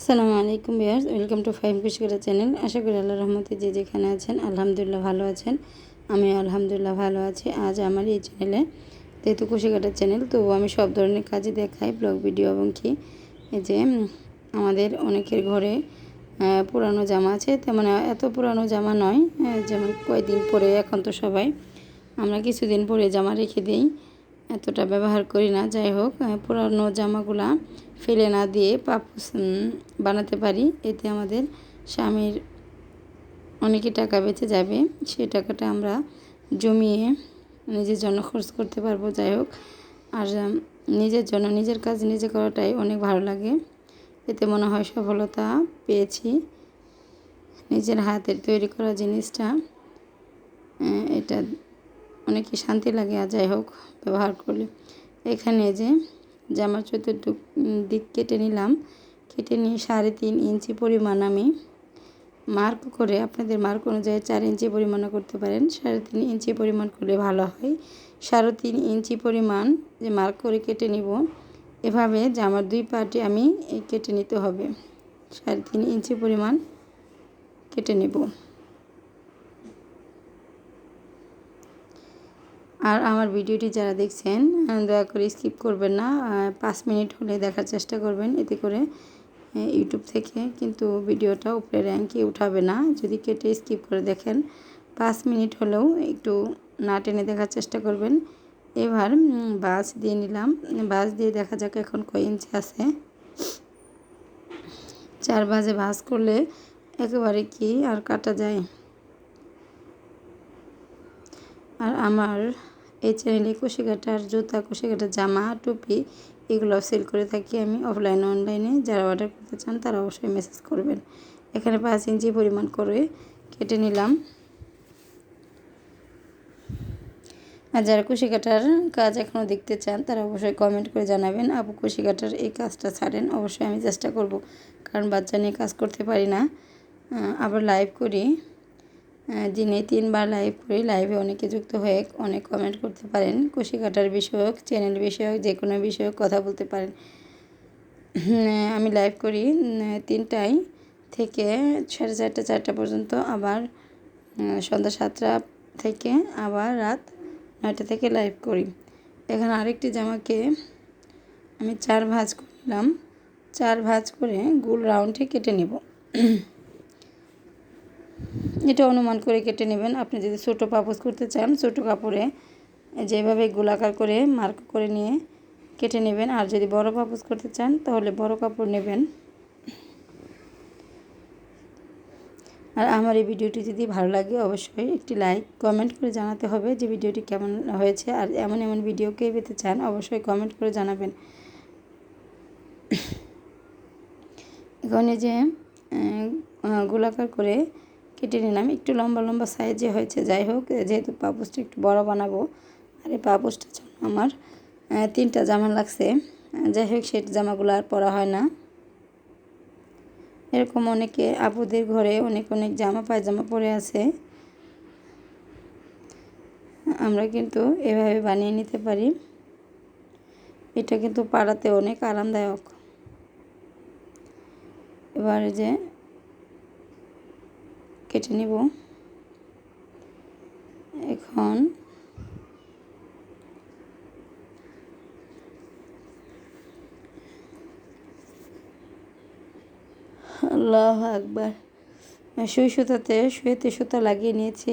আসসালামু আলাইকুম viewers welcome to five কুশিকারা চ্যানেল। আশা করি আল্লাহ রহমতে যে যেখানে আছেন, আলহামদুলিল্লাহ ভালো আছেন। আমি আলহামদুলিল্লাহ ভালো আছি। আজ আমার এই চ্যানেলে যেহেতু কুশিকাটার চ্যানেল। তো আমি সব ধরনের কাজই দেখাই, ব্লগ, ভিডিও এবং কি। এই যে আমাদের অনেকের ঘরে পুরানো জামা আছে। তেমন এত পুরানো জামা নয় যেমন কয়েকদিন পরে, এখন তো সবাই আমরা কিছুদিন পরে জামা রেখে দিই। এতটা ব্যবহার করি না, যাই হোক পুরানো জামাগুলা ফেলে না দিয়ে পাপোস বানাতে পারি। এতে আমাদের স্বামীর অনেকে টাকা বেঁচে যাবে। সেই টাকাটা আমরা জমিয়ে নিজের জন্য খরচ করতে পারব, যাই হোক। আর নিজের জন্য, নিজের কাজ নিজে করাটাই অনেক ভালো লাগে। এতে মনে হয় সফলতা পেয়েছি। নিজের হাতের তৈরি করা জিনিসটা এটা অনেকই শান্তি লাগে, আর যাই হোক, ব্যবহার করলে। এখানে যে জামার চতুর্দিক দিক কেটে নিলাম। কেটে নিয়ে সাড়ে তিন ইঞ্চি পরিমাণ আমি মার্ক করে, আপনাদের মার্ক অনুযায়ী চার ইঞ্চি পরিমাণও করতে পারেন। সাড়ে তিন ইঞ্চি পরিমাণ করলে ভালো হয়। সাড়ে তিন ইঞ্চি পরিমাণ যে মার্ক করে কেটে নিব, এভাবে জামার দুই পার্টে আমি কেটে নিতে হবে। সাড়ে তিন ইঞ্চি পরিমাণ কেটে নেব। আর আমার ভিডিওটি যারা দেখছেন দয়া করে স্কিপ করবেন না। পাঁচ মিনিট হলে দেখার চেষ্টা করবেন এতে করে ইউটিউব থেকে। কিন্তু ভিডিওটা উপরে র্যাঙ্কে উঠাবে না। যদি কেটে স্কিপ করে দেখেন, পাঁচ মিনিট হলেও একটু না টেনে দেখার চেষ্টা করবেন। এবার বাস দিয়ে নিলাম। বাস দিয়ে দেখা যাক এখন কয় ইঞ্চি আছে। চার বাজে ভাঁজ করলে একেবারে কি আর কাটা যায়? আর আমার এই চ্যানেলে কুশি কাটার জুতা কুশি কাটার জামা, টুপি এগুলো সেল করে থাকি আমি অফলাইন অনলাইনে যারা অর্ডার করতে চান তারা অবশ্যই মেসেজ করবেন। এখানে পাঁচ ইঞ্চি পরিমাণ করে কেটে নিলাম। আর যারা কুশি কাটার কাজ এখনও দেখতে চান তারা অবশ্যই কমেন্ট করে জানাবেন, আপু কুশি কাটার এই কাজটা ছাড়েন, অবশ্যই আমি চেষ্টা করব। কারণ বাচ্চা নিয়ে কাজ করতে পারি না। আবার লাইভ করি। দিনে তিনবার লাইভ করি। লাইভে অনেকে যুক্ত হয়ে অনেক কমেন্ট করতে পারেন। কুশি কাটার বিষয়ক চ্যানেল বিষয়ক যে কোনো বিষয়ক কথা বলতে পারেন। আমি লাইভ করি তিনটায় থেকে সাড়ে চারটা চারটা পর্যন্ত। আবার সন্ধ্যা সাতটা থেকে আবার রাত নয়টা থেকে লাইভ করি। এখানে আরেকটি জামাকে আমি চার ভাঁজ করলাম। চার ভাঁজ করে গোল রাউন্ডে কেটে নেব। এটা অনুমান করে কেটে নেবেন। আপনি যদি ছোটো পাপোস করতে চান, ছোটো কাপড়ে যেভাবে গোলাকার করে মার্ক করে নিয়ে কেটে নেবেন। আর যদি বড় পাপোস করতে চান, তাহলে বড় কাপড় নেবেন। আর আমার এই ভিডিওটি যদি ভালো লাগে, অবশ্যই একটি লাইক, কমেন্ট করে জানাতে হবে যে ভিডিওটি কেমন হয়েছে। আর এমন এমন ভিডিও কে পেতে চান, অবশ্যই কমেন্ট করে জানাবেন। এখানে যে গোলাকার করে কেটে নিলাম। একটু লম্বা লম্বা সাইজে হয়েছে, যাই হোক, যেহেতু পাপোসটা একটু বড় বানাবো, আর এই পাপোসটার জন্য আমার তিনটা জামা লাগছে। যাই হোক, সেই জামাগুলো আর পরা হয় না। এরকম অনেকে, আপুদের ঘরে অনেক অনেক জামা, পায়জামা পরে আছে। আমরা কিন্তু এভাবে বানিয়ে নিতে পারি। এটা কিন্তু পাড়াতে অনেক আরামদায়ক। এবারে যে কেটে নিব। এখন আল্লাহ একবার সুই সুতাতে শুয়েতে সুতা লাগিয়ে নিয়েছি।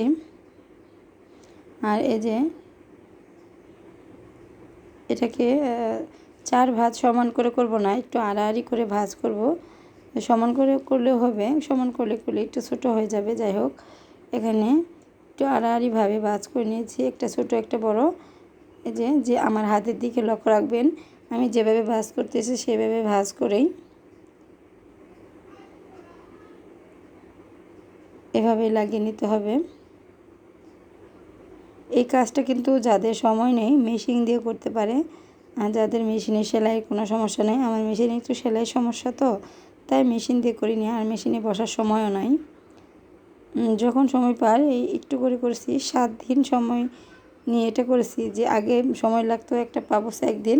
আর এই যে এটাকে চার ভাঁজ সমান করে করব না, একটু আড়াআড়ি করে ভাঁজ করব। সমান করে করলে হবে, সমান করলে করলে একটু ছোটো হয়ে যাবে, যাই হোক। এখানে একটু আড়াআড়িভাবে ভাঁজ করে নিয়েছি, একটা ছোট, একটা বড়। এই যে যে আমার হাতের দিকে লক্ষ্য রাখবেন, আমি যেভাবে ভাঁজ করতেছি সেভাবে ভাঁজ করেই এভাবে লাগিয়ে নিতে হবে। এই কাজটা কিন্তু যাদের সময় নেই, মেশিন দিয়ে করতে পারে। আর যাদের মেশিনে সেলাই কোনো সমস্যা নেই, আমার মেশিনে একটু সেলাই সমস্যা তো। তাই মেশিন দিয়ে করি নি আর মেশিনে বসার সময়ও নাই। যখন সময় পার এই একটু করে করেছি সাত দিন সময় নিয়ে এটা করেছি যে আগে সময় লাগতো একটা পাবস একদিন।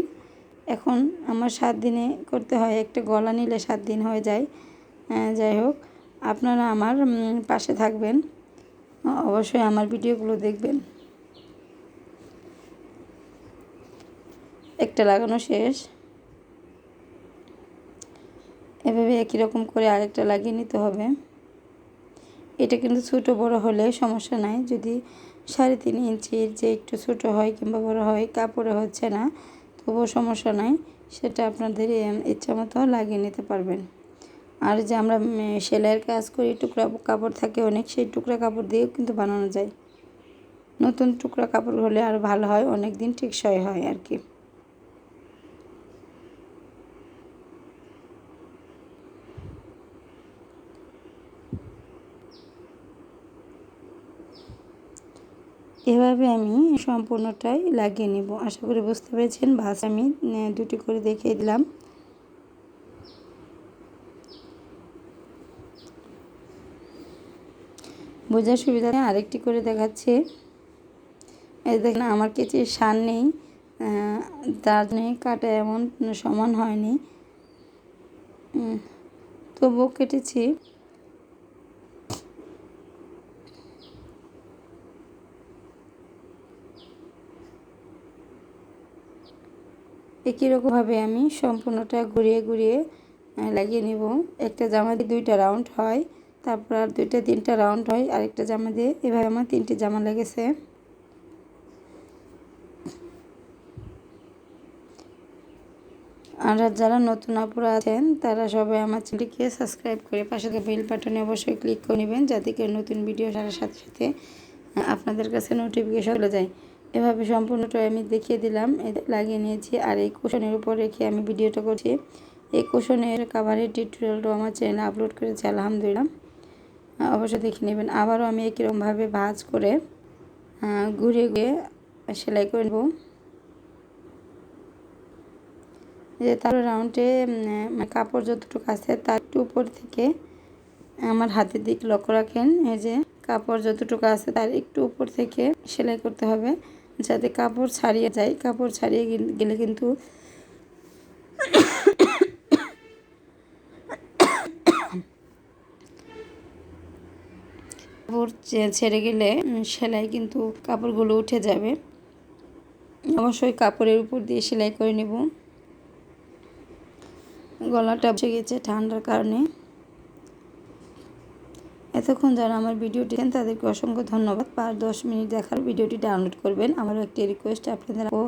এখন আমার সাত দিনে করতে হয় একটা গলা নিলে সাত দিন হয়ে যায়। আহ, যাই হোক আপনারা আমার পাশে থাকবেন। অবশ্যই আমার ভিডিওগুলো দেখবেন। একটা লাগানো শেষ। এভাবে একই রকম করে আরেকটা লাগিয়ে নিতে হবে। এটা কিন্তু ছোটো বড় হলে সমস্যা নাই। যদি সাড়ে তিন ইঞ্চির যে একটু ছোটো হয় কিংবা বড় হয়, কাপড়ে হচ্ছে না, তবুও সমস্যা নাই। সেটা আপনাদের ইচ্ছা মতো লাগিয়ে নিতে পারবেন। আর যে আমরা সেলাইয়ের কাজ করি, টুকরা কাপড় থাকে অনেক, সেই টুকরা কাপড় দিয়েও কিন্তু বানানো যায়। নতুন টুকরা কাপড় হলে আর ভালো হয় অনেক দিন টেকসই হয় আর কি। এভাবে আমি সম্পূর্ণটাই লাগিয়ে নিব। আশা করি বুঝতে পেরেছেন। ভাস আমি দুটি করে দেখিয়ে দিলাম। বোঝার সুবিধা আরেকটি করে দেখাচ্ছে। এই দেখেন, আমার কেচে সার নেই তার নেই, কাটা এমন সমান হয়নি। তবুও কেটেছি। একই রকমভাবে আমি সম্পূর্ণটা ঘুরিয়ে ঘুরিয়ে লাগিয়ে নিব। একটা জামা দিয়ে দুইটা রাউন্ড হয়, তারপর আর দুইটা তিনটা রাউন্ড হয়, আরেকটা জামা দিয়ে। এভাবে আমার তিনটে জামা লেগেছে। আর যারা নতুন আপুরা আছেন, তারা সবাই আমার চ্যানেলকে সাবস্ক্রাইব করে পাশে থাকা বেল বাটনে অবশ্যই ক্লিক করে নেবেন, যাতে করে নতুন ভিডিও সারার সাথে সাথে আপনাদের কাছে নোটিফিকেশন চলে যায়। এভাবে সম্পূর্ণটা আমি দেখিয়ে দিলাম লাগিয়ে নিয়েছি আর এই কুশনের উপর রেখে আমি ভিডিওটা করছি। এই কুশনের কাভারের টিউটোরিয়ালটাও আমার চ্যানেলে আপলোড করেছি, আলহামদুলিল্লাহ। অবশ্যই দেখে নেবেন। আবারও আমি একইরকমভাবে ভাঁজ করে ঘুরে ঘুরিয়ে সেলাই করে নেব। যে তার রাউন্ডে কাপড় যতটুকু আছে তার একটু উপর থেকে আমার হাতের দিক লক্ষ্য রাখেন। এই যে কাপড় যতটুকু আছে তার একটু উপর থেকে সেলাই করতে হবে। যাতে কাপড় ছাড়িয়ে যায়। কাপড় ছাড়িয়ে গেলে কিন্তু কাপড় ছেড়ে গেলে সেলাই কিন্তু কাপড়গুলো উঠে যাবে। অবশ্যই কাপড়ের উপর দিয়ে সেলাই করে নেব। গলাটা বসে গেছে ঠান্ডার কারণে। এতক্ষণ যারা আমার ভিডিওটি দেখেন, তাদেরকে অসংখ্য ধন্যবাদ। পাঁচ দশ মিনিট দেখার ভিডিওটি ডাউনলোড করবেন। আমারও একটি রিকোয়েস্ট আপনাদের আপু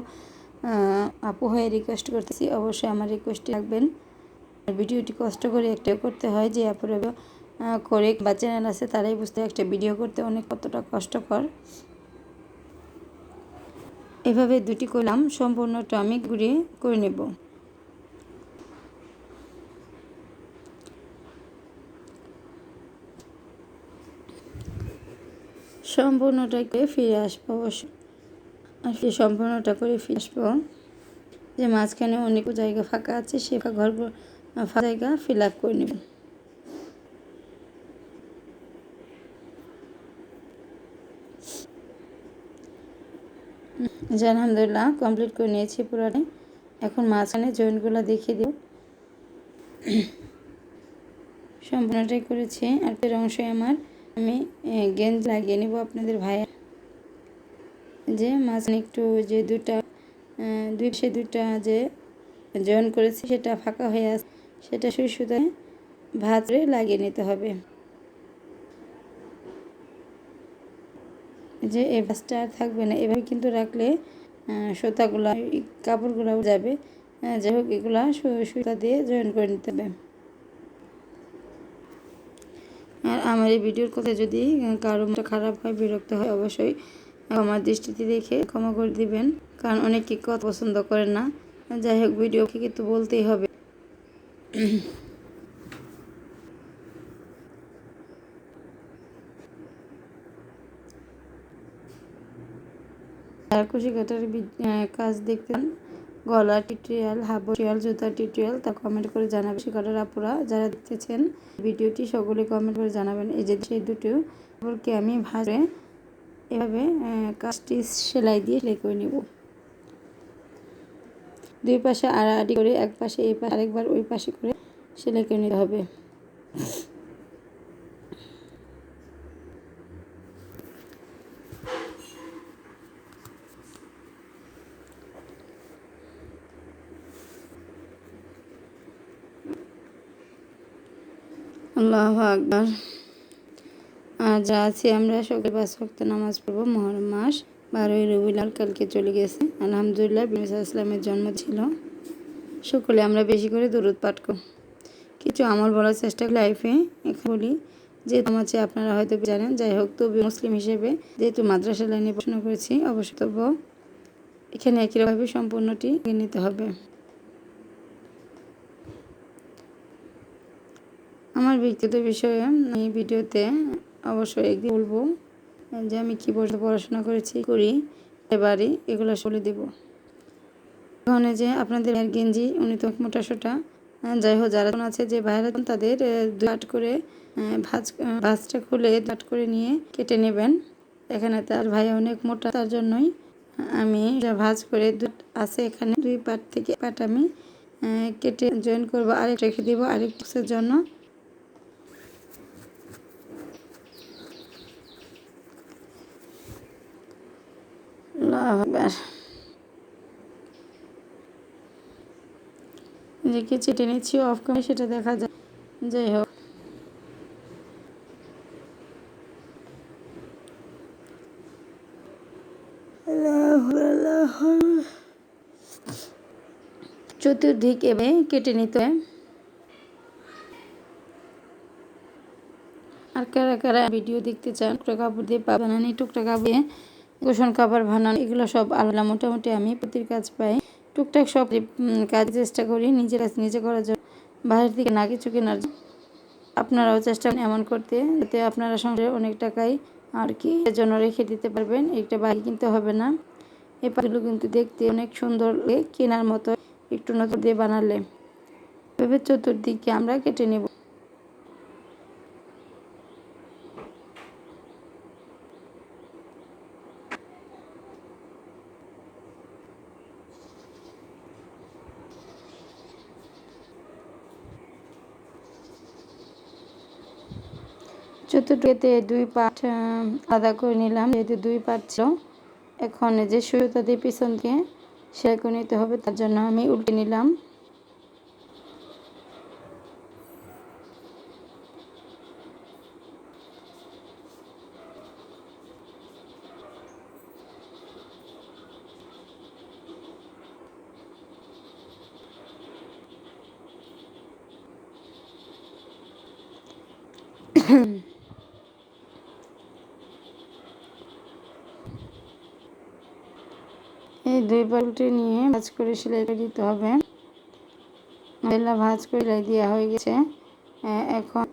আপু হয়ে রিকোয়েস্ট করতেছি। অবশ্যই আমার রিকোয়েস্টটি রাখবেন। ভিডিওটি কষ্ট করে একটা করতে হয় যে আপুরে করে বা চ্যানেল আছে তারাই বুঝতে একটা ভিডিও করতে অনেক কতটা কষ্টকর। এভাবে দুটি করলাম সম্পূর্ণটা আমি ঘুরিয়ে করে নেব। সম্পূর্ণটাকে ফিরে আসব অবশ্যই আর ফিরে সম্পূর্ণটা করে ফিরে আসব। যে মাঝখানে অনেক জায়গা ফাঁকা আছে, সে ঘর, ফাঁকা জায়গা ফিল আপ করে নেব। যে আলহামদুলিল্লাহ কমপ্লিট করে নিয়েছি পুরোটাই। এখন মাঝখানে জয়েন্টগুলো দেখিয়ে দেব। সম্পূর্ণটাই করেছি। আর এর অংশে আমার। আমি গেঞ্জ লাগিয়ে নেব আপনাদের ভাইয়ের যে মাঝখানে একটু যে দুটা দুই সে দুটা যে জয়েন করেছি সেটা ফাঁকা হয়ে আছে। সেটা সুই সুতায় ভাত করে লাগিয়ে নিতে হবে। যে এ ভাঁজটা আর থাকবে না, এভাবে কিন্তু রাখলে সুতাগুলো কাপড়গুলো যাবে। যাই হোক, এগুলা সুতা দিয়ে জয়েন করে নিতে হবে। আর আমার এই ভিডিওর কথা যদি কারও খারাপ হয়, বিরক্ত হয়, অবশ্যই আমার দৃষ্টিতে দেখে ক্ষমা করে দিবেন। কারণ অনেকে কথা পছন্দ করেন না। যাই হোক, ভিডিও কিন্তু বলতেই হবে। আর কুশি কাটার কাজ দেখতেন গলা টিউটোরিয়াল হাফ টিউটোরিয়াল, জুতার টিউটোরিয়াল, তা কমেন্ট করে জানাবেন শিকারের আপুরা, যারা দেখতেছেন ভিডিওটি, সকলে কমেন্ট করে জানাবেন। এই যে সেই দুটো কাপড়কে আমি ভাজে এভাবে কাজটি সেলাই দিয়ে সেলাই করে নেব। দুই পাশে আড়াআড়ি করে, এক পাশে এই পাশে, আরেকবার ওই পাশে করে সেলাই করে নিতে হবে। আল্লাহ আকবার। আজ আছি আমরা সকালে পাঁচ ভক্ত নামাজ পড়ব, মহরম মাস। বারোই রবিলাল কালকে চলে গেছে। আলহামদুলিল্লাহ বিমিসা ইসলামের জন্ম ছিল। সকলে আমরা বেশি করে দূরত পাঠ কিছু আমল বলার চেষ্টা লাইফে। এখানে বলি যেহেতু আমার চেয়ে আপনারা হয়তো জানেন, যাই হোক তবু মুসলিম হিসেবে যেহেতু মাদ্রাসা লাইনে পড়াশোনা করেছি, অবশ্যই এখানে একইভাবে সম্পূর্ণটি নিতে হবে। আমার ব্যক্তিগত বিষয়ে এই ভিডিওতে অবশ্যই একদিন বলব যে আমি কী বসে পড়াশোনা করেছি করি বাড়ি, এগুলো বলে দেব। ওখানে যে আপনাদের গেঞ্জি, উনি তো মোটা সোটা। যাই হোক, যারা আছে যে বাইরে তাদের দুট করে ভাজ ভাজটা খুলে দাট করে নিয়ে কেটে নেবেন। এখানে তার ভাই অনেক মোটা, তার জন্যই আমি ভাজ করে দুধ আছে এখানে, দুই পাট থেকে পাট আমি কেটে জয়েন করব। আরেক রেখে দেবো আরেক জন্য। আকবার যে চেটে নিচ্ছি অফ করে সেটা দেখা যায় যাই হোক। চতুর্দিক এবে কেটে নিতে আর কারা কারা ভিডিও দেখতে চান, টুকরা কাপড় দিয়ে পা বানানি, টুকরা কাপড় কুশন কাপড় বানানো এগুলো সব আলাদা। মোটামুটি আমি প্রতির কাজ পাই। টুকটাক সব কাজ চেষ্টা করি নিজের কাজ নিজে করার জন্য। বাইরের থেকে না কিছু কেনার আপনারাও চেষ্টা এমন করতে, যাতে আপনারা সঙ্গে অনেক টাকাই আর কি জন্য রেখে দিতে পারবেন। একটা বাড়ি কিনতে হবে না। এই পাখিগুলো কিন্তু দেখতে অনেক সুন্দর কেনার মতো একটু নতুন দিয়ে বানালে। এভাবে চতুর্দিকে আমরা কেটে নেব। চতুর্থতে দুই পাট আলাদা করে নিলাম। যেহেতু দুই পাট ছিল, এখন যে সুতা দিয়ে পিছনকে সেলাই করে নিতে হবে, তার জন্য আমি উল্টে নিলাম। এই দুই পাল্টি নিয়ে ভাজ করে সেলাই করে দিতে হবে। ময়লা ভাজ করে সেলাই দেওয়া হয়ে গেছে। এখন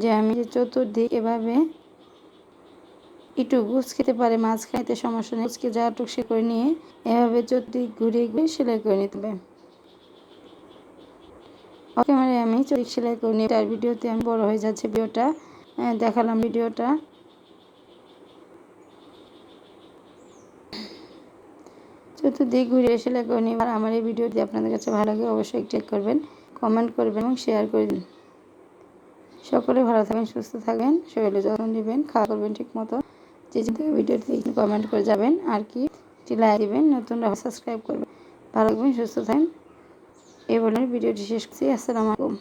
যে আমি যে চতুর্দিক এভাবে একটু গুছ খেতে পারে মাছ খাইতে সমস্যা নেই। গুছকে যা টুকসে করে নিয়ে এভাবে চতুর্দিক ঘুরিয়ে ঘুরে সেলাই করে নিতে হবে। ওকে মানে আমি চতুর্দিক সেলাই করে নিই তার ভিডিওতে আমি বড় হয়ে যাচ্ছে ভিডিওটা। দেখালাম ভিডিওটা। চতুর্দিক ঘুরে এসে লাগে আর আমার এই ভিডিওটি আপনাদের কাছে ভালো লাগে, অবশ্যই চেক করবেন কমেন্ট করবেন এবং শেয়ার করে দিন। সকলে ভালো থাকবেন, সুস্থ থাকবেন, শরীরে যত্ন নেবেন, খাওয়া করবেন ঠিক মতো। যে যে ভিডিওটি কমেন্ট করে যাবেন। আর কি, একটি লাইক দেবেন নতুনরা সাবস্ক্রাইব করবেন। ভালো থাকবেন, সুস্থ থাকবেন। এই বলে ভিডিওটি শেষ করছি। আসসালামু আলাইকুম।